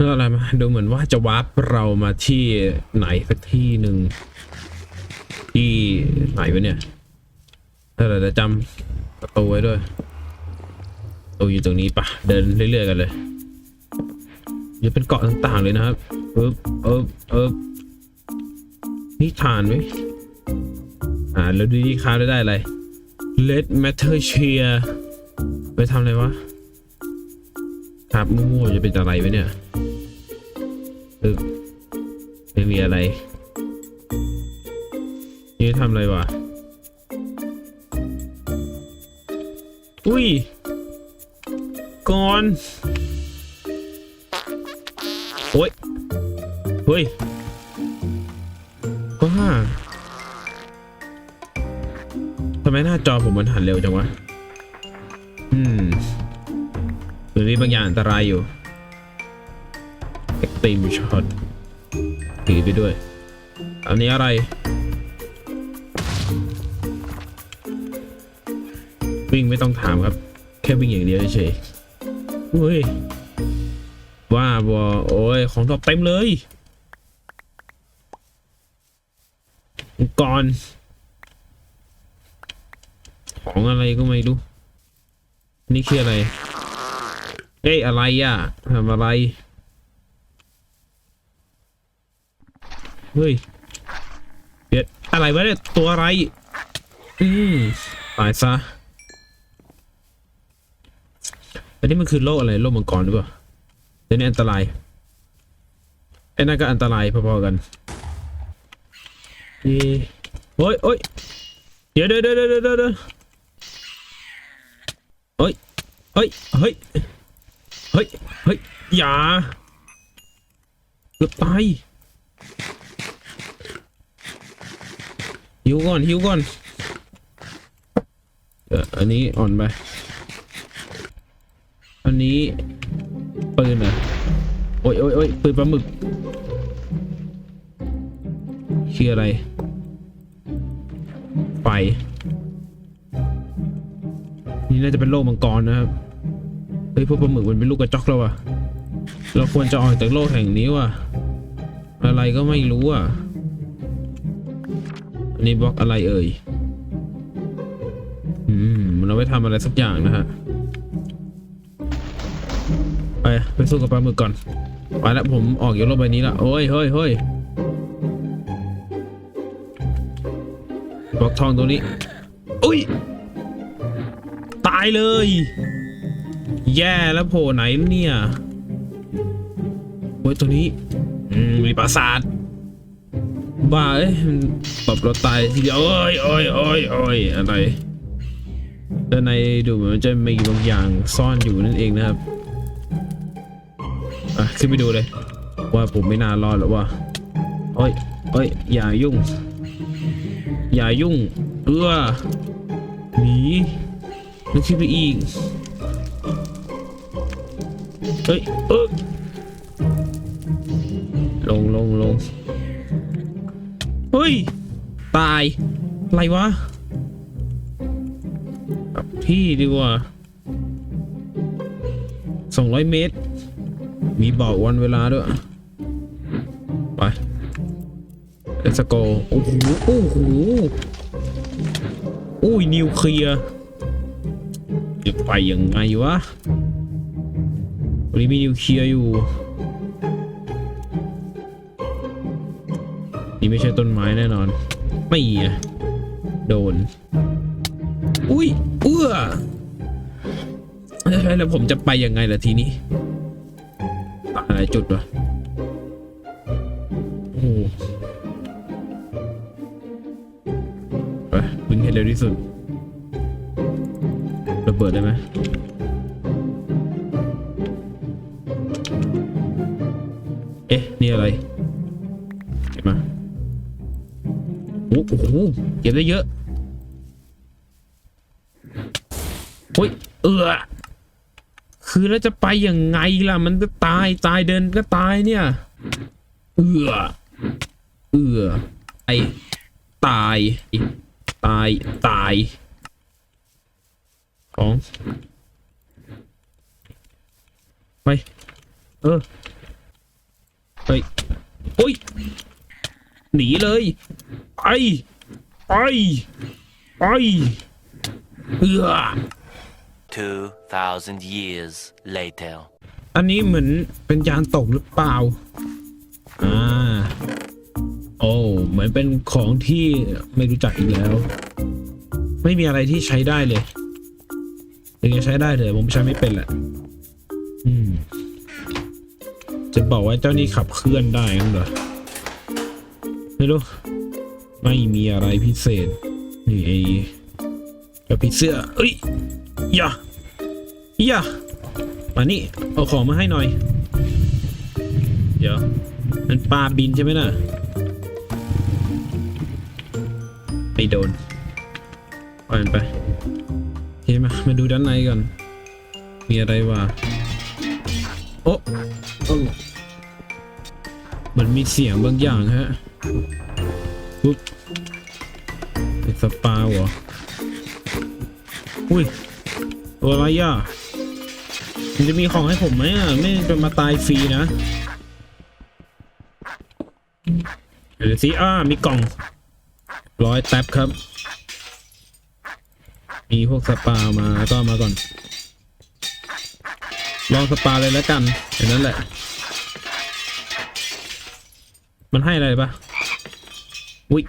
เรื่ออะไรมาดูเหมือนว่าจะวาร์ปเรามาที่ไหนสักที่หนึ่งที่ไหนวะเนี่ยเออเดี๋ยวจำประตูไว้ด้วยประตูอยู่ตรงนี้ปะเดินเรื่อยๆกันเลยอย่าเป็นเกาะต่างๆเลยนะครับเออเออเออนี่ฐานไหมอ่าแล้วดูนี่ค้าได้ได้อะไร Let matter share ไปทำอะไรวะครับมั่วๆจะเป็นอะไรไว้เนี่ย เออไม่มีอะไร นี่ทำอะไรวะ อุ้ยก่อน โอ้ย เฮ้ยว้าทำไมหน้าจอผมมันหันเร็วจังวะ อืมหรือมีบางอย่างอันตรายอยู่ Extreme Shot ถือไปด้วย อันนี้อะไรวิ่งไม่ต้องถามครับ แค่วิ่งอย่างเดียวเฉยเฮ้ยว่าบอโอ้ยของดอกเต็มเลยก่อนของอะไรก็ไม่รู้ นี่คืออะไร เอ้ยอะไรอะทำอะไร เฮ้ยเดี๋ยวอะไรวะเนี่ยตัวอะไรอืมตายซะอันนี้มันคือโลกอะไรโลกมังกรหรือเปล่าเดี๋ยวนี้อันตรายไอ้นั่นก็อันตรายพอๆกันเย้โอ้ยโอ้ยเดี๋ยวเดี๋ยวเดี๋ยวเดี๋ยวเดี๋ยวเดี๋ยวเฮ้ยเฮ้ยเฮ้ยเฮ้ยเฮ้ยอย่าเกือบตาย หิวก่อนหิวก่อนเอออันนี้อ่อนไป อันนี้ปืนเหรอโอ้ยโอ้ยโอ้ยปืนปลาหมึกคืออะไร ไฟ นี่น่าจะเป็นโลกมังกรนะครับ เฮ้ยพวกปลาหมึกมันเป็นลูกกระจอกแล้ววะเราควรจะออกจากโลกแห่งนี้ว่ะ อะไรก็ไม่รู้อะ อันนี้บล็อกอะไรเอ่ย อืม มันเอาไว้ทำอะไรสักอย่างนะฮะ ไป ไปสู้กับปลาหมึกก่อน ไปแล้วผมออกจากโลกใบนี้ละ โอ้ยเฮ้ยเฮ้ยบล็อกทองตรงนี้ อุ้ย ตายเลย แย่แล้วโผล่ไหนเนี่ยโอ้ยตัวนี้ อืมมีปราสาท บ้าเอ้ยมันตบเราตายทีเดียวโอ้ยโอ้ยโอ้ยโอ้ยอะไรด้านในดูเหมือนมันจะมีบางอย่างซ่อนอยู่นั่นเองนะครับอะขึ้นไปดูเลย ว่าผมไม่น่ารอดหรอกว่าโอ้ยโอ้ยอย่ายุ่ง อย่ายุ่งเอื้อหนีมันขึ้นไปอีกเฮ้ยเออลงลงลง ฮ้ย ตาย อะไรวะกลับที่ดีกว่าสองร้อยเมตร มีบอกวันเวลาด้วย ไป let's go โอ้โห โอ้โหอุ้ย นิวเคลียร์จะไปยังไงวะวันนี้มีนิวเคลียร์อยู่ นี่ไม่ใช่ต้นไม้แน่นอน ไม่อะโดน อุ้ยเอื้อแล้วผมจะไปยังไงล่ะทีนี้อะไรจุดวะโอ้ไปวิ่งให้เร็วที่สุดระเบิดได้ไหมเอ๊ะ นี่อะไร โอ้โหเก็บได้เยอะโอ้ยเอือคือแล้วจะไปยังไงล่ะ มันก็ตายตายเดินก็ตายเนี่ย เอือเอือไอตาย ตาย ตายของไป เออเฮ้ยโอ้ย หนีเลยไปไปไปเอือ 2,000 years later. อันนี้เหมือนเป็นยานตกหรือเปล่า อ่า โอ้ เหมือนเป็นของที่ไม่รู้จักอีกแล้ว ไม่มีอะไรที่ใช้ได้เลยยังไงใช้ได้เลยผมใช้ไม่เป็นแหละอืม จะบอกว่าเจ้านี่ขับเคลื่อนได้งั้นเหรอ ไม่รู้ ไม่มีอะไรพิเศษ นี่ไอ้กระผีเสื้อเอ้ยอย่าอย่ามานี่ เอาของมาให้หน่อย เดี๋ยว มันปลาบินใช่ไหมน่ะไม่โดนปล่อยมันไปโอเคมามาดูด้านในก่อน มีอะไรวะโอ้โอ้ มันมีเสียงบางอย่างฮะปุ๊บเป็นสปาเหรอ อุ้ยตัวอะไรอะ มันจะมีของให้ผมไหมอะ ไม่จะมาตายฟรีนะเดี๋ยวสิอ่ามีกล่อง ร้อยแท็บครับ มีพวกสปามาก็มาก่อน ลองสปาเลยแล้วกันอย่างนั้นแหละ มันให้อะไรปะอุ้ย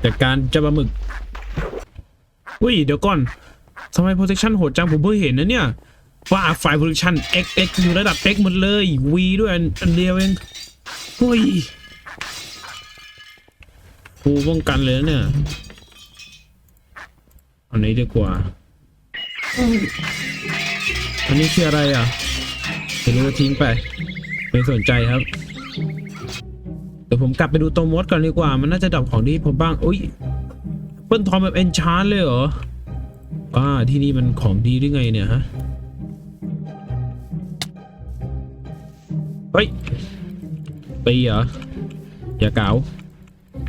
แต่การจะปลาหมึก อุ้ย เดี๋ยวก่อนทำไม protection โหดจังผมเพิ่งเห็นนะเนี่ย ว่าไฟ protection x x อยู่ระดับ x หมดเลย v ด้วยอันเดียวเองอุ้ยกูป้องกันเลยนะเนี่ยอันนี้ดีกว่า อันนี้คืออะไรอะไม่รู้ว่าทิ้งไป ไม่สนใจครับเดี๋ยวผมกลับไปดูตัวมดก่อนดีกว่า มันน่าจะดับของที่ผมบ้างอุ้ยเปิ้ลทอมแบบเอนชานเลยเหรอว้าที่นี่มันของดีได้ไงเนี่ยฮะเฮ้ยปีเหรออย่าเก๋า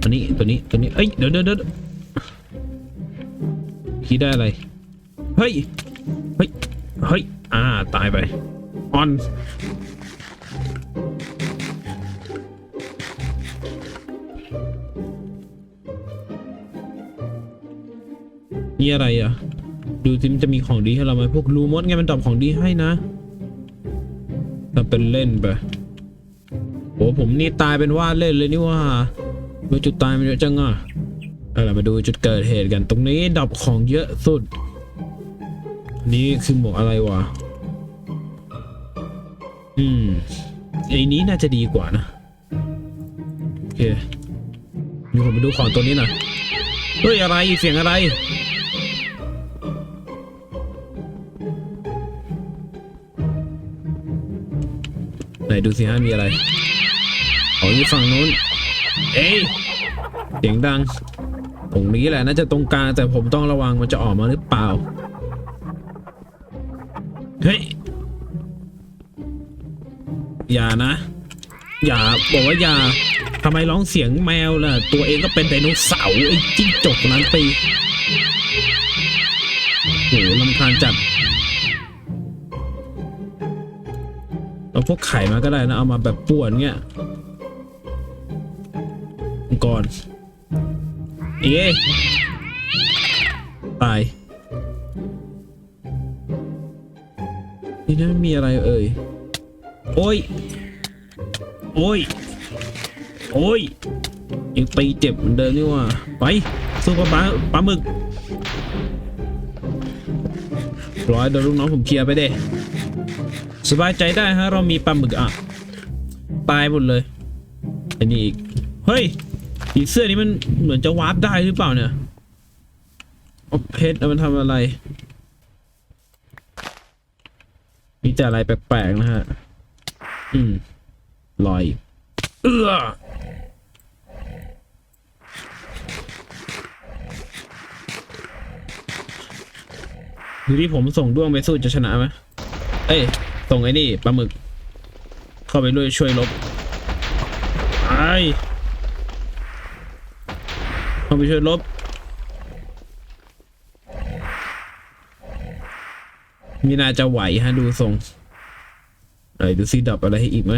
อันนี้ตัวนี้ตัวนี้เอ้ยเดี๋ยวเดี๋ยวเดี๋ยวคิดได้อะไรเฮ้ยเฮ้ยเฮ้ยอ่าตายไปออน นี่อะไรอะ ดูสิมันจะมีของดีให้เราไหมพวกรูมดไงมันตอบของดีให้นะทำเป็นเล่นไปโหผมนี่ตายเป็นว่าเล่นเลยนี่ว่าดูจุดตายมันเยอะจังอะเอาละมาดูจุดเกิดเหตุกัน ตรงนี้ดับของเยอะสุด นี่คือหมวกอะไรวะ อืมไอ้นี้น่าจะดีกว่านะ โอเคเดี๋ยวผมไปดูของตัวนี้หน่อยเฮ้ยอะไรเสียงอะไร นดูสิฮะมีอะไรอ๋ออยู่ฝั่งนู้น เอ้ยเสียงดัง ตรงนี้แหละน่าจะตรงกลางแต่ผมต้องระวังมันจะออกมาหรือเปล่า เฮ้ย อย่านะ อย่าบอกว่าอย่าทำไมร้องเสียงแมวล่ะ ตัวเองก็เป็นไดโนเสาร์ไอ้จิ้งจกนั้นไปโหลำคาญจัด พวกไข่มาก็ได้นะเอามาแบบป่วนเงี้ยก่อนเอ๊ะตายนี่นะมีอะไรเอ่ยโอ้ยโอ้ยโอ้ยยังตีเจ็บเหมือนเดิมนี่ว่าไปสู้กับปลาปลาหมึกร้อยเดี๋ยวลูกน้องผมเคลียร์ไปเด้ สบายใจได้ฮะ เรามีปลาหมึกอะ ตายหมดเลย อันนี้อีก เฮ้ยผีเสื้อนี้มันเหมือนจะวาร์ปได้หรือเปล่าเนี่ยเอาเพชรมันทำอะไร มีแต่อะไรแปลกๆนะฮะ อืมลอยเอื้อดูที่ผมส่งด้วงไปสู้จะชนะไหมเอ้ย ส่งไอ้นี่ปลาหมึก เข้าไปด้วยช่วยลบไอเข้าไปช่วยลบ มีนาจะไหวฮะดูทรงไหนดูซิดับอะไรให้อีกไหม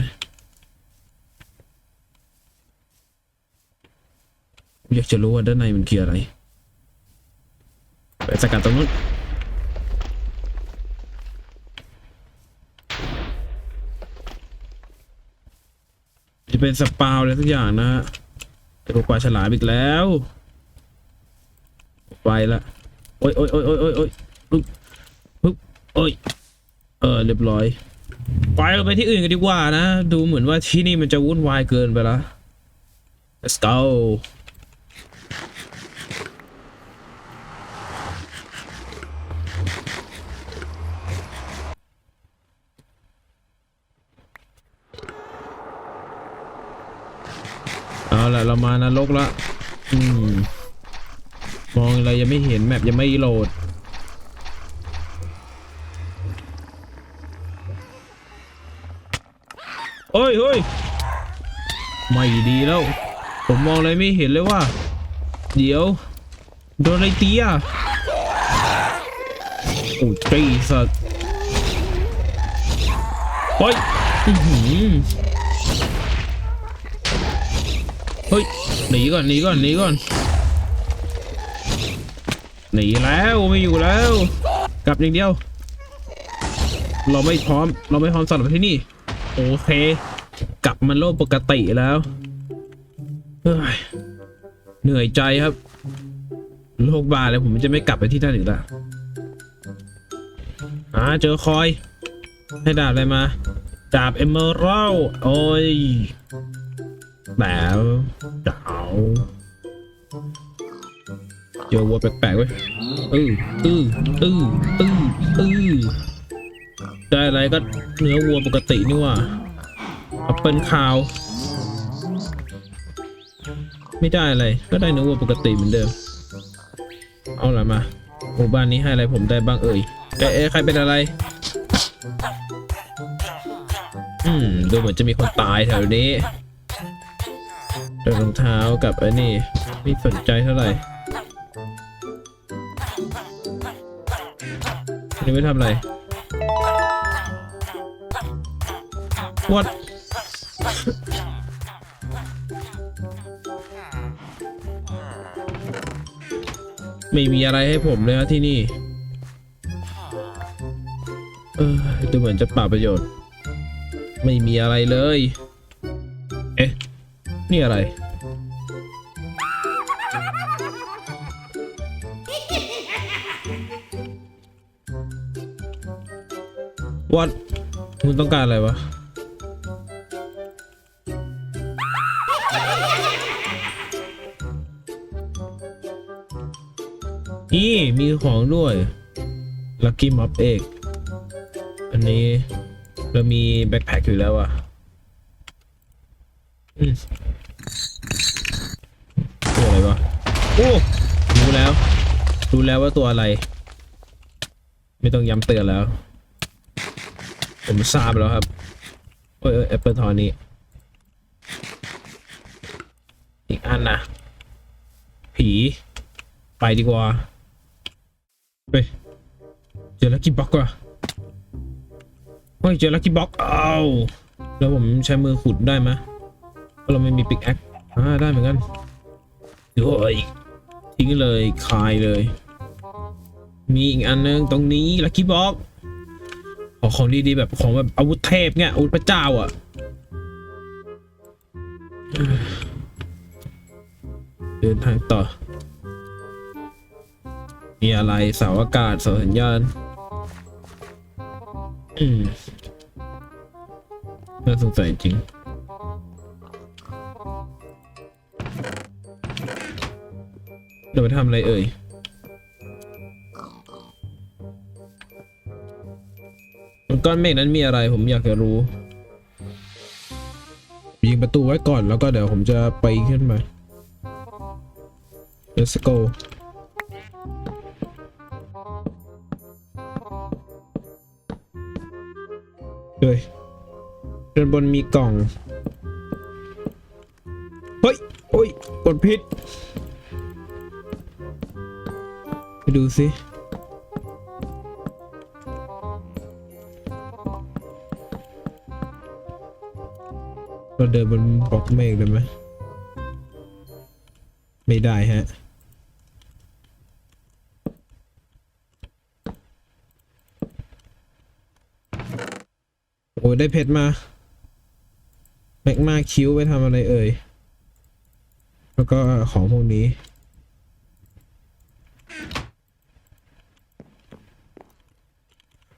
อยากจะรู้ว่าด้านในมันคืออะไร ไปสกัดตรงนู้น เป็นสปาวอะไรสักอย่างนะฮะจะปลาฉลามอีกแล้ว ไปละโอ้ยโอ้ยโอ้ยโอ้ยโอ้ยโอ้ยปึ๊บปึ๊บโอ้ยเออเรียบร้อยไปเราไปที่อื่นกันดีกว่านะ ดูเหมือนว่าที่นี่มันจะวุ่นวายเกินไปละ let's go เอาละเรามานรกละอืมมองอะไรยังไม่เห็นแมปยังไม่โหลดเฮ้ยเฮ้ยไม่ดีแล้ว ผมมองอะไรไม่เห็นเลยว่า เดี๋ยว โดนอะไรตีอะโอ้ใจสัตว์เฮ้ยอือหือเฮ้ยหนีก่อนหนีก่อนหนีก่อนหนีแล้วไม่อยู่แล้ว กลับอย่างเดียว เราไม่พร้อม เราไม่พร้อมสำหรับที่นี่ โอเค กลับมาโลกปกติแล้วเหนื่อยใจครับ โลกบาเลยผมจะไม่กลับไปที่นั่นอีกแล้วอ่าเจอคอย ให้ดาบอะไรมา ดาบเอเมอรัลโอ้ย แบบดาวเจอวัวแปลกๆเว้ยอื้ออื้ออื้ออื้ออือได้อะไรก็เนื้อวัวปกตินี่ว่าแอปเปิลคาว ไม่ได้อะไร ก็ได้เนื้อวัวปกติเหมือนเดิม เอาละมาหมู่บ้านนี้ให้อะไรผมได้บ้างเอ่ยเอ๊ะใครเป็นอะไร อืม ดูเหมือนจะมีคนตายแถวนี้ เดินรองเท้ากับไอ้นี่ไม่สนใจเท่าไหร่นนี่ไม่ทำอะไร what ไม่มีอะไรให้ผมเลยนะที่นี่ เออดูเหมือนจะเปล่าประโยชน์ ไม่มีอะไรเลย นี่อะไร วัดคุณต้องการอะไรวะ นี่มีของด้วย Lucky Mob เอก อันนี้เรามีแบ็คแพคอยู่แล้วอะอืมตัวอะไรวะ โอ้ รู้แล้ว รู้แล้วว่าตัวอะไร ไม่ต้องย้ำเตือนแล้ว ผมทราบแล้วครับเอ้ยแอปเปิลทอนนี้ อีกอันนะผี ไปดีกว่าเฮ้ยเจอลักกี้บ็อกว่ะเฮ้ยเจอลักกี้บ็อกเอาแล้วผมใช้มือขุดได้ไหมเพราะเราไม่มีปิกแอคอ่าได้เหมือนกันโอ้ย ทิ้งเลยคายเลย มีอีกอันนึงตรงนี้ลักกี้บ็อกขอของดีๆแบบของแบบอาวุธเทพเนี่ยอาวุธพระเจ้าอะเดินทางต่อ มีอะไรเสาอากาศเสาสัญญาณอืมน่าสงสัยจริง เดี๋ยวไปทำอะไรเอ่ย ก้อนเมฆนั้นมีอะไรผมอยากจะรู้ ยิงประตูไว้ก่อนแล้วก็เดี๋ยวผมจะไปขึ้นมา let's go เฮ้ยด้านบนมีกล่อง เฮ้ย โอ้ยกดพิษ ดูสิเราเดินบนบล็อกเมฆได้ไหมไม่ได้ฮะโอ้ยได้เพชรมาแมกมาคิ้วไปทำอะไรเอ่ย แล้วก็ของพวกนี้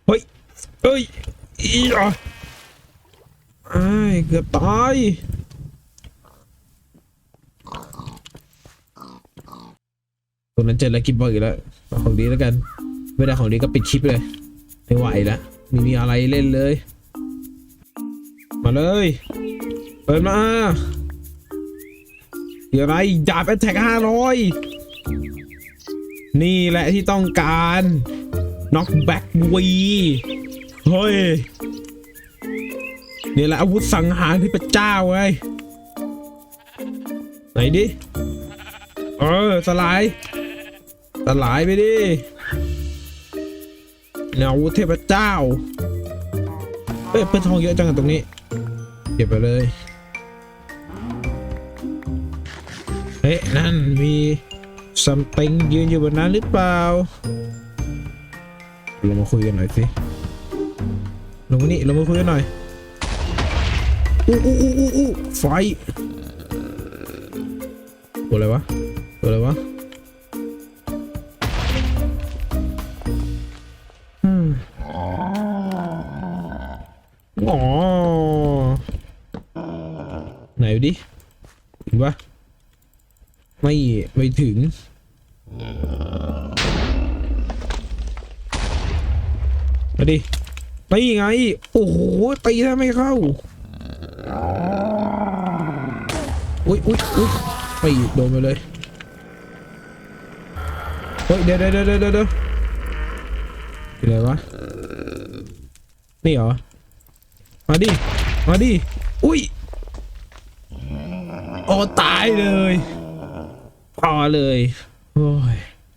เฮ้ย เฮ้ยอีอะไอ้เกือบตายตรงนั้นเจอแล้วกินบอลอีกแล้วของดีแล้วกัน ไม่ได้ของดีก็ปิดคลิปเลย ไม่ไหวแล้วไม่มีอะไรเล่นเลย มาเลย เปิดมาเดี๋ยวอะไรดาบแอตแทกห้าร้อยนี่แหละที่ต้องการน็อกแบ็กวี เฮ้ยนี่แหละอาวุธสังหารที่พระเจ้าไงไหนดิ เออสลาย สลายไปดิเนี่ยอาวุธเทพเจ้าเฮ้ยเพื่อนทองเยอะจังตรงนี้ เก็บไปเลย เฮ้ยนั่นมีซัมติงยืนอยู่บนนั้นหรือเปล่าเรามาคุยกันหน่อยสิ ลงมานี่เรามาคุยกันหน่อยอู้อู้อู้อู้อู้ไฟตัวอะไรวะตัวอะไรวะอืมอ๋อไหนดูดิถึงปะไม่ไม่ถึงมาดิ ตีไง โอ้โห ตีถ้าไม่เข้าอุ้ยอุ้ยอุ้ยไปโดนไปเลย เฮ้ย เดี๋ยวเดี๋ยวเดี๋ยวเดี๋ยวเดี๋ยวอะไรวะ นี่เหรอ มาดิ มาดิ อุ้ยโอ้ตายเลยพอเลย โอ้ย